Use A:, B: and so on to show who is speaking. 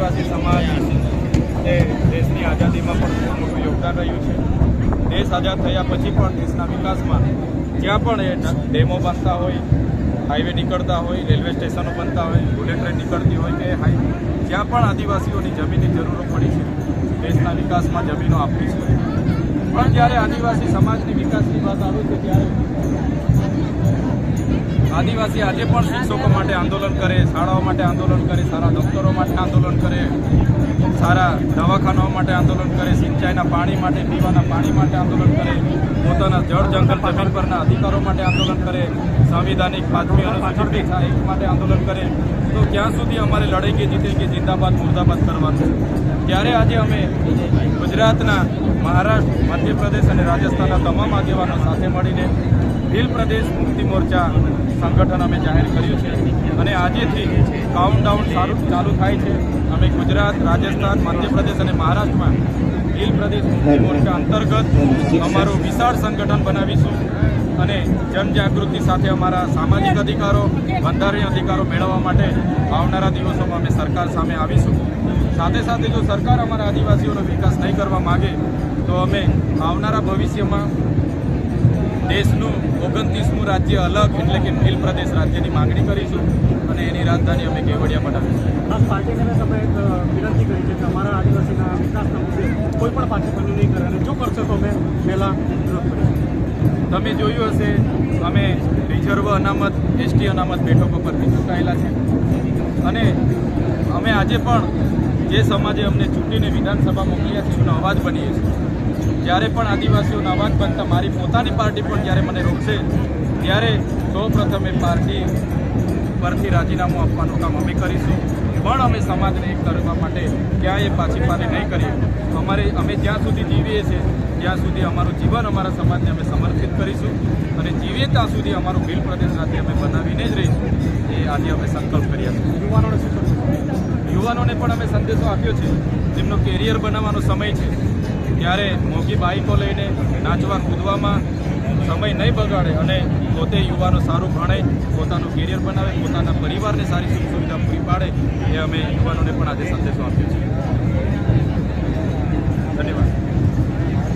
A: આદિવાસી સમાજ, એ દેશની આઝાદીમાં પણ ખૂબ મોટું યોગદાન રહ્યું છે. દેશ આઝાદ થયા પછી પણ દેશના વિકાસમાં જ્યાં પણ એ ડેમો બનતા હોય, હાઈવે નીકળતા હોય, રેલવે સ્ટેશનો બનતા હોય, બુલેટ ટ્રેન નીકળતી હોય કે હાઈ જ્યાં પણ આદિવાસીઓની જમીનની જરૂર પડી છે, દેશના વિકાસમાં જમીનો આપવી છે પણ જ્યારે આદિવાસી સમાજની વિકાસની વાત આવે છે, ત્યારે આદિવાસી આજે પણ શિક્ષકો માટે આંદોલન કરે, શાળાઓ માટે આંદોલન કરે, સારા ડોક્ટરો માટે આંદોલન કરે, સારા દવાખાનાઓ માટે આંદોલન કરે, સિંચાઈના પાણી માટે, પીવાના પાણી માટે આંદોલન કરે, પોતાના જળ જંગલ જમીન પરના અધિકારો માટે આંદોલન કરે, સંવિધાનિક પાંચમી અનુસૂચિત થાય એ માટે આંદોલન કરે. તો ક્યાં સુધી અમારે લડાઈ કે જીતે કે જિંદાબાદ, મુર્દાબાદ કરવાનું ત્યારે આજે અમે ગુજરાતના મહારાષ્ટ્ર, મધ્યપ્રદેશ અને રાજસ્થાનના તમામ આગેવાનો સાથે મળીને ભીલ પ્રદેશ મુક્તિ મોરચા સંગઠન અમે જાહેર કર્યું છે. અને આજેથી કાઉન્ટડાઉન સારું ચાલુ થાય છે. અમે ગુજરાત, રાજસ્થાન, મધ્યપ્રદેશ અને મહારાષ્ટ્રમાં ભીલ પ્રદેશ મુક્તિ મોરચા અંતર્ગત અમારું વિશાળ સંગઠન બનાવીશું. અને જનજાગૃતિ સાથે અમારા સામાજિક અધિકારો, બંધારણીય અધિકારો મેળવવા માટે આવનારા દિવસોમાં અમે સરકાર સામે આવીશું. સાથે સાથે જો સરકાર અમારા આદિવાસીઓનો વિકાસ નહીં કરવા માગે, તો અમે આવનારા ભવિષ્યમાં દેશનું ઓગણત્રીસમું રાજ્ય અલગ એટલે કે ભીલ પ્રદેશ રાજ્યની માંગણી કરીશું અને એની રાજધાની અમે કેવડિયા
B: ખાસ પાર્ટીને તમે એક વિનંતી કરી છે કે અમારા આદિવાસીના વિકાસના મુદ્દે કોઈ પણ પાર્ટી બન્યું નહીં કરે અને જો કરશો તો અમે પહેલાં વિરોધ કરીશું.
A: તમે જોયું હશે અમે રિઝર્વ અનામત એસટી અનામત બેઠકો પરથી ચૂંટાયેલા છે. અને અમે આજે પણ જે સમાજે અમને ચૂંટીને વિધાનસભા મોકલ્યા છે એનો અવાજ બનીએ છીએ. જ્યારે પણ આદિવાસીઓ અવાજ બનતા મારી પોતાની પાર્ટી પણ જ્યારે મને રોકશે, ત્યારે સૌ પ્રથમ એ પાર્ટી પરથી રાજીનામું આપવાનું કામ અમે કરીશું. પણ અમે સમાજને એક કરવા માટે ક્યાંય પાછી પાછી નહીં કરીએ. અમારે, અમે જ્યાં સુધી જીવીએ છીએ, ત્યાં સુધી અમારું જીવન અમારા સમાજને અમે સમર્પિત કરીશું અને જીવીએ ત્યાં સુધી અમારું બિલ પ્રદેશ રાજ્ય અમે બનાવીને જ રહીશું. એ આજે અમે સંકલ્પ કર્યા છે.
B: યુવાનોને શું
A: યુવાનોને પણ અમે સંદેશો આપ્યો છે. જેમનો કેરિયર બનાવવાનો સમય છે. ત્યારે મોંઘી બાઇકો લઈને નાચવા કૂદવામાં સમય નહીં બગાડે અને પોતે યુવાનો સારું ભણે પોતાનું કેરિયર બનાવે, પોતાના પરિવારને સારી સુખ સુવિધા પૂરી પાડે એ અમે યુવાનોને પણ આજે સંદેશો આપ્યો છે. ધન્યવાદ.